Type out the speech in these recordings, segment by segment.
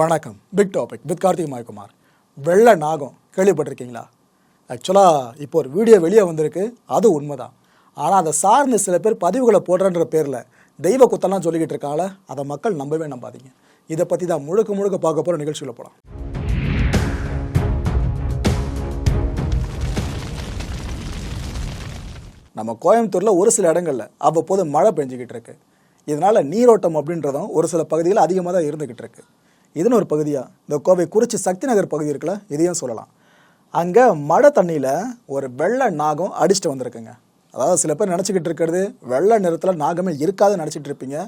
வணக்கம். Big topic with Karthik Mayakumar. வெள்ளை நாகம் கேள்விப்பட்டிருக்கீங்களா? ஆக்சுவலாக இப்போ ஒரு வீடியோ வெளியே வந்திருக்கு. அது உண்மைதான். ஆனால் அதை சார்ந்து சில பேர் பதிவுகளை போடுறன்ற பேரில் தெய்வ குத்தெல்லாம் சொல்லிக்கிட்டு இருக்காங்களே அதை மக்கள் நம்பவே நம்பாதீங்க. இதை பற்றி தான் முழுக்க முழுக்க பார்க்க போகிற நிகழ்ச்சியில் போகலாம் நம்ம கோயம்புத்தூரில் ஒரு சில இடங்களில் அவ்வப்போது மழை பெஞ்சிக்கிட்டு இருக்கு. இதனால் நீரோட்டம் அப்படின்றதும் ஒரு சில பகுதியில் அதிகமாக தான் இருந்துக்கிட்டு இருக்கு. இதுன்னு ஒரு பகுதியாக இந்த கோவை குறிச்சி சக்தி நகர் பகுதி இருக்குல்ல இதையும் சொல்லலாம். அங்கே மழை தண்ணியில் ஒரு வெள்ளை நாகம் அடிச்சுட்டு வந்திருக்குங்க. அதாவது சில பேர் நினச்சிக்கிட்டு இருக்கிறது வெள்ளை நிறத்தில் நாகமே இருக்காதுன்னு நினச்சிட்டு இருப்பீங்க.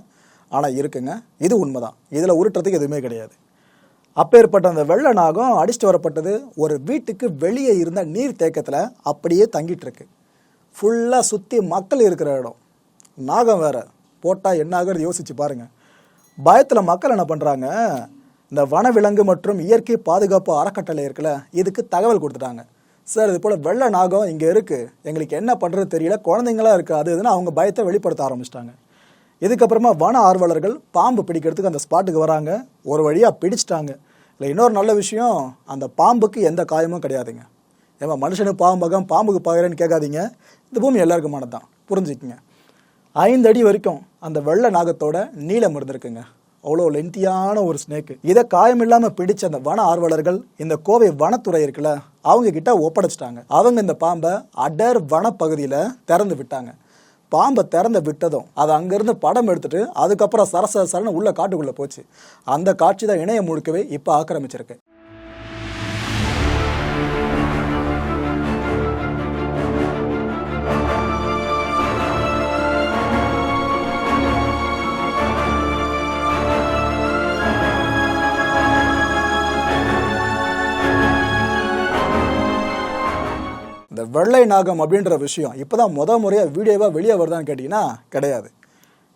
ஆனால் இருக்குங்க. இது உண்மைதான். இதில் உருட்டுறதுக்கு எதுவுமே கிடையாது. அப்பேற்பட்ட அந்த வெள்ளை நாகம் அடிச்சுட்டு வரப்பட்டது ஒரு வீட்டுக்கு வெளியே இருந்த நீர் தேக்கத்தில் அப்படியே தங்கிட்டு இருக்கு. ஃபுல்லாக சுற்றி மக்கள் இருக்கிற இடம். நாகம் வேற. போட்டால் என்ன ஆகுறது யோசிச்சு பாருங்க. பயத்தில் மக்கள் என்ன பண்ணுறாங்க இந்த வனவிலங்கு மற்றும் இயற்கை பாதுகாப்பு அறக்கட்டளை இருக்குல்ல இதுக்கு தகவல் கொடுத்துட்டாங்க. சார் இது போல் வெள்ளை நாகம் இங்கே இருக்குது எங்களுக்கு என்ன பண்ணுறது தெரியல. குழந்தைங்களா இருக்குது அது இதுன்னு அவங்க பயத்தை வெளிப்படுத்த ஆரம்பிச்சிட்டாங்க. இதுக்கப்புறமா வன ஆர்வலர்கள் பாம்பு பிடிக்கிறதுக்கு அந்த ஸ்பாட்டுக்கு வராங்க. ஒரு வழியாக பிடிச்சிட்டாங்க. இல்லை இன்னொரு நல்ல விஷயம் அந்த பாம்புக்கு எந்த காயமும் கிடையாதுங்க. ஏமா மனுஷனுக்கு பாம்பகம் பாம்புக்கு பகிறேன்னு கேட்காதீங்க. இந்த பூமி எல்லாருக்குமானது தான் புரிஞ்சுக்குங்க. ஐந்து அடி வரைக்கும் அந்த வெள்ளை நாகத்தோட நீளம் இருந்திருக்குங்க. அவ்வளோ லென்த்தியான ஒரு ஸ்னேக்கு இதை காயமில்லாமல் பிடிச்ச அந்த வன ஆர்வலர்கள் இந்த கோவை வனத்துறை இருக்குல்ல அவங்க கிட்ட ஒப்படைச்சிட்டாங்க. அவங்க இந்த பாம்பை அடர் வனப்பகுதியில் திறந்து விட்டாங்க. பாம்பை திறந்து விட்டதும் அதை அங்கேருந்து படம் எடுத்துட்டு அதுக்கப்புறம் சரசரசரன்னு உள்ள காட்டுக்குள்ளே போச்சு. அந்த காட்சி தான் இணையம் முழுக்கவே இப்போ ஆக்கிரமிச்சிருக்கு. இந்த வெள்ளை நாகம் அப்படின்ற விஷயம் இப்போதான் முத முறையாக வீடியோவாக வெளியே வருதான்னு கேட்டிங்கன்னா கிடையாது.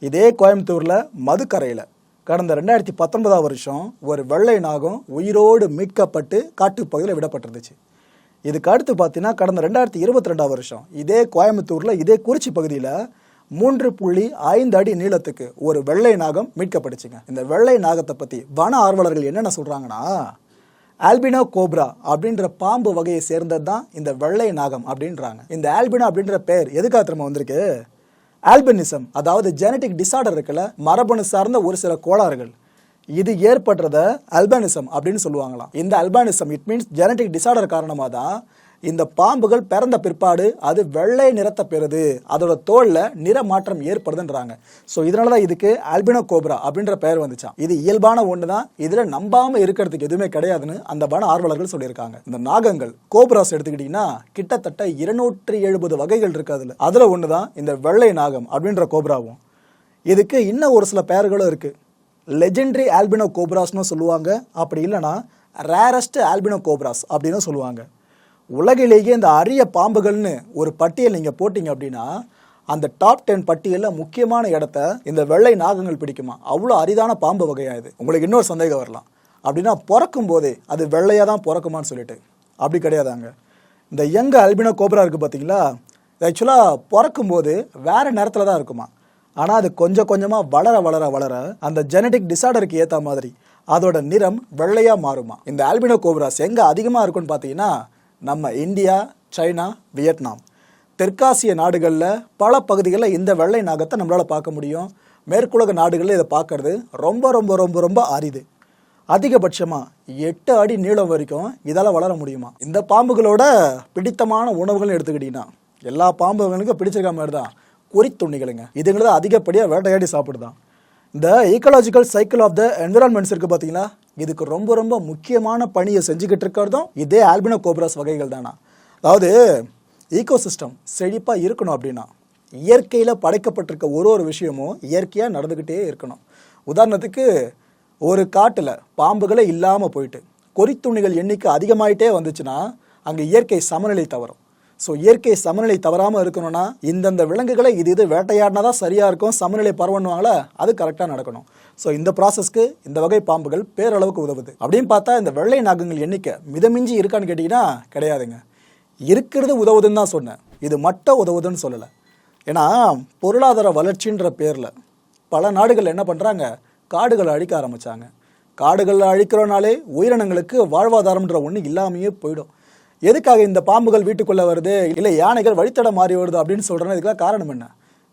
இதே கோயம்புத்தூரில் மதுக்கரையில் கடந்த ரெண்டாயிரத்தி பத்தொன்பதாம் வருஷம் ஒரு வெள்ளை நாகம் உயிரோடு மீட்கப்பட்டு காட்டுப்பகுதியில் விடப்பட்டிருந்துச்சு. இதுக்கு அடுத்து பார்த்தீங்கன்னா கடந்த ரெண்டாயிரத்தி இருபத்தி ரெண்டாம் வருஷம் இதே கோயம்புத்தூரில் இதே குறிச்சி பகுதியில் மூன்று புள்ளி ஐந்து அடி நீளத்துக்கு ஒரு வெள்ளை நாகம் மீட்கப்பட்டுச்சுங்க. இந்த வெள்ளை நாகத்தை பற்றி வன ஆர்வலர்கள் என்னென்ன சொல்கிறாங்கன்னா ஆல்பினோ கோப்ரா அப்படின்ற பாம்பு வகையை சேர்ந்தது தான் இந்த வெள்ளை நாகம் அப்படின்றாங்க. இந்த ஆல்பினோ அப்படின்ற பேர் எதுக்காக திரும்ப வந்திருக்கு? ஆல்பினிசம் அதாவது ஜெனட்டிக் டிசார்டர் இருக்குல்ல மரபணு சார்ந்த ஒரு சில கோளாறுகள். இது ஏற்படுறத அல்பானிசம் அப்படின்னு சொல்லுவாங்களாம். இந்த albinism it means genetic disorder காரணமாக தான் இந்த பாம்புகள் பிறந்த பிற்பாடு அது வெள்ளை நிறத்தை பெறுது. அதோட தோலில் நிற மாற்றம் ஏற்படுதுன்றாங்க. ஸோ இதனால தான் இதுக்கு ஆல்பினோ கோப்ரா அப்படின்ற பெயர் வந்துச்சான் இது இயல்பான ஒன்று தான் இதில் நம்பாமல் இருக்கிறதுக்கு எதுவுமே கிடையாதுன்னு அந்த வன ஆர்வலர்கள் சொல்லியிருக்காங்க. இந்த நாகங்கள் கோப்ராஸ் எடுத்துக்கிட்டிங்கன்னா கிட்டத்தட்ட இருநூற்றி எழுபது வகைகள் இருக்கு அதில். அதில் ஒன்று தான் இந்த வெள்ளை நாகம் அப்படின்ற கோப்ராவும். இதுக்கு இன்னும் ஒரு சில பெயர்களும் இருக்குது லெஜெண்டரி ஆல்பினோ கோப்ராஸ்னு சொல்லுவாங்க. அப்படி இல்லைன்னா ரேரஸ்ட் ஆல்பினோ கோப்ராஸ் அப்படின்னு சொல்லுவாங்க. உலகிலேயே இந்த அரிய பாம்புகள்னு ஒரு பட்டியல் நீங்கள் போட்டிங்க அப்படின்னா அந்த டாப் டென் பட்டியலில் முக்கியமான இடத்த இந்த வெள்ளை நாகங்கள் பிடிக்குமா? அவ்வளோ அரிதான பாம்பு வகையாக இது உங்களுக்கு இன்னொரு சந்தேகம் வரலாம். அப்படின்னா பிறக்கும் போதே அது வெள்ளையாக தான் பிறக்குமான்னு சொல்லிட்டு. அப்படி கிடையாதாங்க. இந்த யங் அல்பினோ கோப்ரா இருக்குது பார்த்தீங்களா ஆக்சுவலாக பிறக்கும் போது வேறு நேரத்தில் தான் இருக்குமா? ஆனால் அது கொஞ்சம் கொஞ்சமாக வளர வளர வளர அந்த ஜெனடிக் டிசார்டருக்கு ஏற்ற மாதிரி அதோட நிறம் வெள்ளையாக மாறுமா? இந்த ஆல்பினோ கோப்ராஸ் எங்கே அதிகமாக இருக்குன்னு பார்த்தீங்கன்னா நம்ம இந்தியா சைனா வியட்நாம். தெற்காசிய நாடுகளில் பல பகுதிகளில் இந்த வெள்ளை நாகத்தை நம்மளால் பார்க்க முடியும். மேற்குலக நாடுகளில் இதை பார்க்கறது ரொம்ப ரொம்ப ரொம்ப ரொம்ப அரிது. அதிகபட்சமாக எட்டு அடி நீளம் வரைக்கும் இதால் வளர முடியுமா? இந்த பாம்புகளோட பிடித்தமான உணவுகள்னு எடுத்துக்கிட்டிங்கன்னா எல்லா பாம்புகளுக்கும் பிடிச்சிருக்க மாதிரி தான் குறித்துண்ணிகளுங்க இதுங்களை தான் அதிகப்படியாக வேட்டையாடி சாப்பிடுதான். இந்த ecological cycle of the environments இருக்குது பார்த்தீங்களா? இதுக்கு ரொம்ப ரொம்ப முக்கியமான பணியை செஞ்சுக்கிட்டு இருக்கிறதும் இதே ஆல்பினோ கோப்ராஸ் வகைகள் தானா? அதாவது ஈகோசிஸ்டம் செழிப்பாக இருக்கணும் அப்படின்னா இயற்கையில் படைக்கப்பட்டிருக்க ஒரு ஒரு விஷயமும் இயற்கையாக நடந்துக்கிட்டே இருக்கணும். உதாரணத்துக்கு ஒரு காட்டில் பாம்புகளே இல்லாமல் போயிட்டு கொறித்துணிகள் எண்ணிக்கை அதிகமாயிட்டே வந்துச்சுன்னா அங்கே இயற்கை சமநிலை தவறும். ஸோ இயற்கை சமநிலை தவறாமல் இருக்கணும்னா இந்தந்த விலங்குகளை இது இது வேட்டையாடினா தான் சரியாக இருக்கும் சமநிலை பரவணுவாங்களா அது கரெக்டாக நடக்கணும். ஸோ இந்த ப்ராசஸ்க்கு இந்த வகை பாம்புகள் பேரளவுக்கு உதவுது. அப்படின்னு பார்த்தா இந்த வெள்ளை நாகங்கள் எண்ணிக்கை மிதமிஞ்சி இருக்கான்னு கேட்டிங்கன்னா கிடையாதுங்க. இருக்கிறது உதவுதுன்னு தான் சொன்னேன். இது மட்டும் உதவுதுன்னு சொல்லலை. ஏன்னா பொருளாதார வளர்ச்சின்ற பேரில் பல நாடுகள் என்ன பண்ணுறாங்க காடுகளை அழிக்க ஆரம்பித்தாங்க காடுகளில் அழிக்கிறோனாலே உயிரினங்களுக்கு வாழ்வாதாரம்ன்ற ஒன்று இல்லாமையே போயிடும். எதுக்காக இந்த பாம்புகள் வீட்டுக்குள்ளே வருது? இல்லை யானைகள் வழித்தடம் மாறி வருது அப்படின்னு சொல்கிறேன்னா இதுக்கெல்லாம் காரணம் என்ன?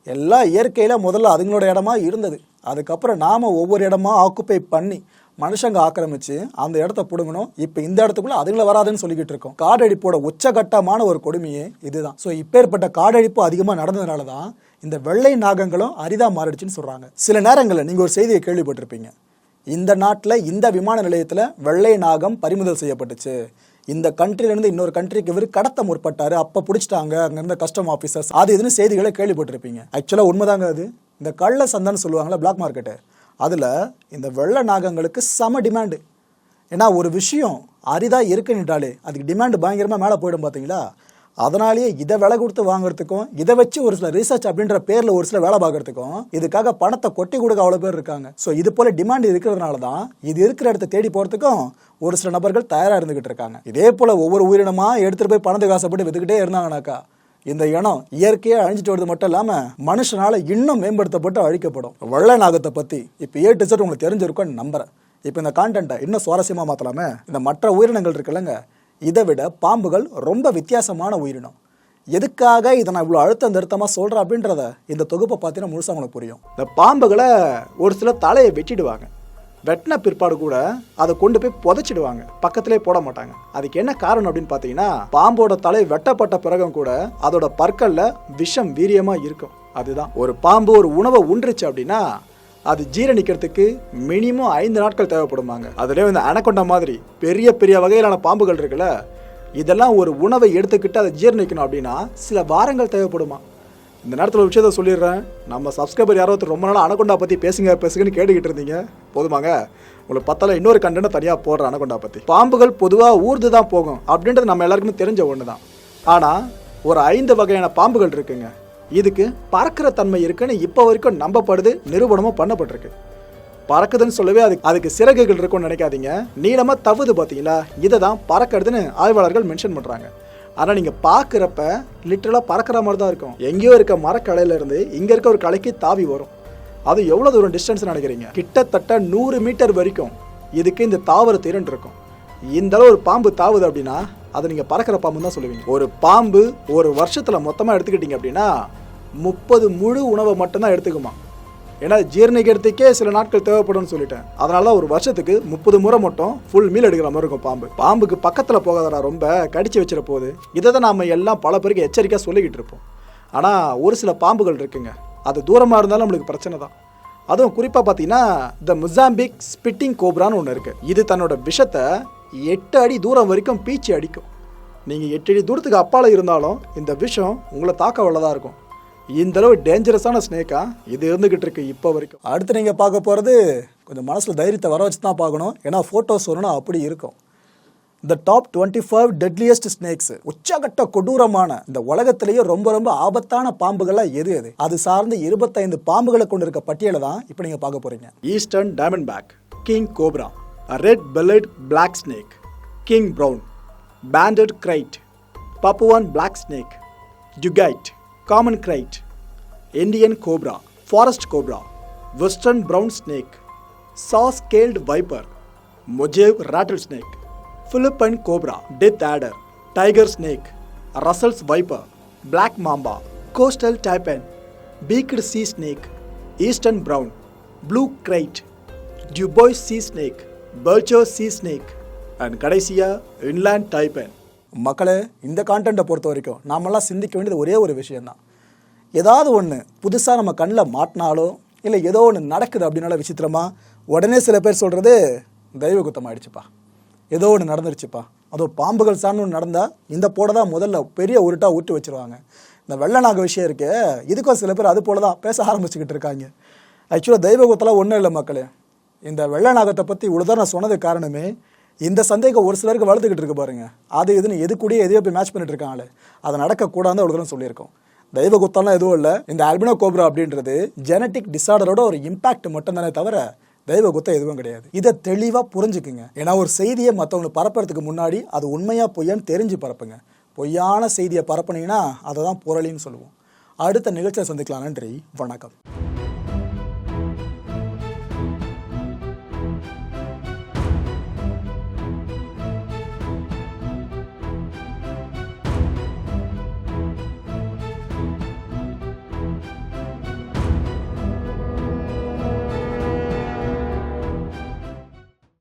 எல்லாம் இயற்கையில் முதல்ல அதுங்களோட இடமா இருந்தது. அதுக்கப்புறம் நாம் ஒவ்வொரு இடமா ஆக்குப்பை பண்ணி மனுஷங்க ஆக்கிரமிச்சு அந்த இடத்த பிடுங்கணும். இப்போ இந்த இடத்துக்குள்ள அதுங்களை வராதுன்னு சொல்லிக்கிட்டு இருக்கோம். காடழிப்போட உச்சகட்டமான ஒரு கொடுமையே இதுதான். ஸோ இப்பேற்பட்ட காடழிப்பு அதிகமாக நடந்ததுனால தான் இந்த வெள்ளை நாகங்களும் அரிதா மாறிடுச்சுன்னு சொல்கிறாங்க சில நேரங்களில் நீங்கள் ஒரு செய்தியை கேள்விப்பட்டிருப்பீங்க. இந்த நாட்டில் இந்த விமான நிலையத்தில் வெள்ளை நாகம் பறிமுதல் செய்யப்பட்டுச்சு. இந்த கண்ட்ரிலேருந்து இன்னொரு கண்ட்ரிக்கு இவர் கடத்த முற்பட்டார். அப்போ பிடிச்சிட்டாங்க. அங்கே இருந்த கஸ்டம் ஆஃபீஸர்ஸ் அது இதுன்னு செய்திகளை கேள்விப்பட்டிருப்பீங்க. ஆக்சுவலாக உண்மைதாங்க அது? இந்த கள்ள சந்தைன்னு சொல்லுவாங்களா பிளாக் மார்க்கெட்டு அதில் இந்த வெள்ளை நாகங்களுக்கு செம டிமாண்டு ஏன்னா ஒரு விஷயம் அரிதாக இருக்குன்னுட்டாலே அதுக்கு டிமாண்டு பயங்கரமாக மேலே போயிடும் பார்த்தீங்களா அதனாலேயே இதை விலை கொடுத்து வாங்குறதுக்கும் இதை வச்சு ஒரு சில ரிசர்ச் அப்படின்ற பேரில் ஒரு சில வேலை பார்க்கறதுக்கும் இதுக்காக பணத்தை கொட்டி கொடுக்க அவ்வளோ பேர் இருக்காங்க. ஸோ இது போல டிமாண்ட் இருக்கிறதுனால தான் இது இருக்கிற இடத்த தேடி போகிறதுக்கும் ஒரு சில நபர்கள் தயாராக இருந்துகிட்டு இருக்காங்க. இதே போல் ஒவ்வொரு உயிரினமாக எடுத்துகிட்டு போய் பணத்தை காசப்பட்டு வித்துக்கிட்டே இருந்தாங்கனாக்கா இந்த இனம் இயற்கையாக அழிஞ்சிட்டு வருது மட்டும் இல்லாமல் மனுஷனால இன்னும் மேம்படுத்தப்பட்டு அழிக்கப்படும். வெள்ளை நாகத்தை பற்றி இப்போ ஏ டிசர்ட் உங்களுக்கு தெரிஞ்சிருக்கும்னு நம்புறேன். இப்போ இந்த கான்டென்ட்டை இன்னும் சுவாரஸ்யமாக மாற்றலாமே இந்த மற்ற உயிரினங்கள் இருக்குல்லங்க. இதை விட பாம்புகள் ரொம்ப வித்தியாசமான உயிரினம். எதுக்காக இதை நான் இவ்வளோ அழுத்தம் நிறுத்தமாக சொல்கிறேன் அப்படின்றத இந்த தொகுப்பை பார்த்தீங்கன்னா முழுசாக உங்களுக்கு புரியும். இந்த பாம்புகளை ஒரு சில தலையை வெட்டிடுவாங்க. வெட்டின பிற்பாடு கூட அதை கொண்டு போய் புதைச்சிடுவாங்க. பக்கத்திலே போட மாட்டாங்க. அதுக்கு என்ன காரணம் அப்படின்னு பார்த்தீங்கன்னா பாம்போட தலை வெட்டப்பட்ட பிறகும் கூட அதோட பற்களில் விஷம் வீரியமாக இருக்கும். அதுதான். ஒரு பாம்பு ஒரு உணவை உண்டுருச்சு அப்படின்னா அது ஜீரணிக்கிறதுக்கு மினிமம் ஐந்து நாட்கள் தேவைப்படுமாங்க. அதுலேயே வந்து அனக்கொண்டா மாதிரி பெரிய பெரிய வகையிலான பாம்புகள் இருக்குல்ல இதெல்லாம் ஒரு உணவை எடுத்துக்கிட்டு அதை ஜீரணிக்கணும் அப்படின்னா சில வாரங்கள் தேவைப்படுமா? இந்த நேரத்தில் ஒரு விஷயத்த சொல்லிடுறேன். நம்ம சப்ஸ்கிரைபர் யாரோ ஒருத்தர் ரொம்ப நாள் அனகொண்டா பற்றி பேசுங்க பேசுங்கன்னு கேட்டுக்கிட்டு இருந்தீங்க. போதுமாங்க. உங்களுக்கு பத்தால இன்னொரு கண்டனை தனியாக போடுற அனகொண்டா பற்றி பாம்புகள் பொதுவாக ஊர்ந்து தான் போகும் அப்படின்றது நம்ம எல்லாருக்குமே தெரிஞ்ச ஒன்று தான் ஆனால் ஒரு ஐந்து வகையான பாம்புகள் இருக்குங்க. இதுக்கு பறக்கிற தன்மை இருக்குன்னு இப்போ வரைக்கும் நம்பப்படுது நிரூபணமும் பண்ணப்பட்டிருக்கு. பறக்குதுன்னு சொல்லவே அதுக்கு அதுக்கு சிறகுகள் இருக்கும்னு நினைக்காதீங்க. நீளமாக தவுது பார்த்தீங்களா இதை தான் பறக்கிறதுன்னு ஆய்வாளர்கள் மென்ஷன் பண்ணுறாங்க ஆனால் நீங்கள் பார்க்குறப்ப லிட்டரலாக பறக்கிற மாதிரி தான் இருக்கும். எங்கேயோ இருக்க மரக்கலையிலேருந்து இங்கே இருக்க ஒரு கலைக்கு தாவி வரும். அது எவ்வளோ தூரம் டிஸ்டன்ஸ் நினைக்கிறீங்க? கிட்டத்தட்ட நூறு மீட்டர் வரைக்கும் இதுக்கு இந்த தாவர திறன் இருக்கும். இந்த அளவு ஒரு பாம்பு தாவுது அப்படின்னா அதை நீங்கள் பறக்கிற பாம்பு தான் சொல்லுவீங்க. ஒரு பாம்பு ஒரு வருஷத்தில் மொத்தமாக எடுத்துக்கிட்டீங்க அப்படின்னா முப்பது முழு உணவை மட்டும்தான் எடுத்துக்குமா. ஏன்னா ஜீரணிக்கிறதுக்கே சில நாட்கள் தேவைப்படும்னு சொல்லிட்டேன். அதனால தான் ஒரு வருஷத்துக்கு முப்பது முறை மட்டும் ஃபுல் மீல் எடுக்கிற மாதிரி இருக்கும் பாம்பு. பாம்புக்கு பக்கத்தில் போகாதடா ரொம்ப கடிச்சு வச்சிட போகுது. இதை தான் நாம் எல்லாம் பல பேருக்கு எச்சரிக்கையாக சொல்லிக்கிட்டு இருப்போம். ஆனால் ஒரு சில பாம்புகள் இருக்குங்க. அது தூரமாக இருந்தாலும் நம்மளுக்கு பிரச்சனை தான். அதுவும் குறிப்பாக பார்த்தீங்கன்னா த முசாம்பிக் ஸ்பிட்டிங் கோப்ரான்னு ஒன்று இருக்குது இது தன்னோட விஷத்தை எட்டு அடி தூரம் வரைக்கும் பீச்சி அடிக்கும். நீங்கள் எட்டு அடி தூரத்துக்கு அப்பால் இருந்தாலும் இந்த விஷம் உங்களை தாக்க வல்லதாக இருக்கும். இந்தளவு டேஞ்சரஸான ஸ்னேக்காக இது இருந்துக்கிட்டு இருக்கு இப்போ வரைக்கும். அடுத்து நீங்கள் பார்க்க போகிறது கொஞ்சம் மனசில் தைரியத்தை வர வச்சு தான் பார்க்கணும். ஏன்னா ஃபோட்டோஸ் வரணும் அப்படி இருக்கும். இந்த top twenty five deadliest snakes உச்சகட்ட கொடூரமான இந்த உலகத்திலேயே ரொம்ப ரொம்ப ஆபத்தான பாம்புகளாக எது எது? அது சார்ந்து இருபத்தைந்து பாம்புகளை கொண்டு இருக்க பட்டியலை தான் இப்போ நீங்கள் பார்க்க போகிறீங்க eastern diamondback king cobra a red-bellied black snake, king brown, banded kite, Papuan black snake, dugite, common kite, Indian cobra, forest cobra, western brown snake, saw-scaled viper, mojave rattlesnake, Philippine cobra, death adder, tiger snake, Russell's viper, black mamba, coastal taipan, beaked sea snake, eastern brown, blue crate, Dubois sea snake, பர்ச்சோ sea snake and கடைசியாக inland taipan மக்களே இந்த கான்டென்ட்டை பொறுத்த வரைக்கும் நாமெல்லாம் சிந்திக்க வேண்டியது ஒரே ஒரு விஷயந்தான் ஏதாவது ஒன்று புதுசாக நம்ம கண்ணில் மாட்டினாலோ இல்லை ஏதோ ஒன்று நடக்குது அப்படின்னால விசித்திரமா உடனே சில பேர் சொல்கிறது தெய்வ குத்தம் ஆயிடுச்சுப்பா. ஏதோ ஒன்று நடந்துருச்சுப்பா. அதோ பாம்புகள் சார்ந்து ஒன்று நடந்தால் இந்த போட தான் முதல்ல பெரிய உருட்டாக ஊட்டி வச்சிருவாங்க. இந்த வெள்ளநாக விஷயம் இருக்கு இதுக்கும் சில பேர் அது போல தான் பேச ஆரம்பிச்சுக்கிட்டு இருக்காங்க. ஆக்சுவலாக தெய்வ குத்தலாம் ஒன்றும் இல்லை மக்களே. இந்த வெள்ளநாகத்தை பற்றி இவ்வளோதான் நான் சொன்னது காரணமே இந்த சந்தேகம் ஒரு சிலருக்கு வளர்த்துக்கிட்டு இருக்கு பாருங்க. அது இதுன்னு எது கூடயே எதையோ போய் மேட்ச் பண்ணிட்டு இருக்காங்களே. அது நடக்கக்கூடாதுன்னு அவ்வளோ சொல்லியிருக்கோம். தெய்வ குத்தம்லாம் எதுவும் இல்லை. இந்த ஆல்பினோ கோப்ரா அப்படின்றது ஜெனட்டிக் டிசார்டரோட ஒரு இம்பாக்ட் மட்டும் தானே தவிர தெய்வ குத்தம் எதுவும் கிடையாது. இதை தெளிவாக புரிஞ்சுக்குங்க. ஏன்னா ஒரு செய்தியை மற்றவங்களுக்கு பரப்புறதுக்கு முன்னாடி அது உண்மையாக பொய்யான்னு தெரிஞ்சு பரப்புங்க. பொய்யான செய்தியை பரப்புனீங்கன்னா அதை தான் புரளின்னு சொல்லுவோம். அடுத்த நிகழ்ச்சியை சந்திக்கலாம். நன்றி. வணக்கம்.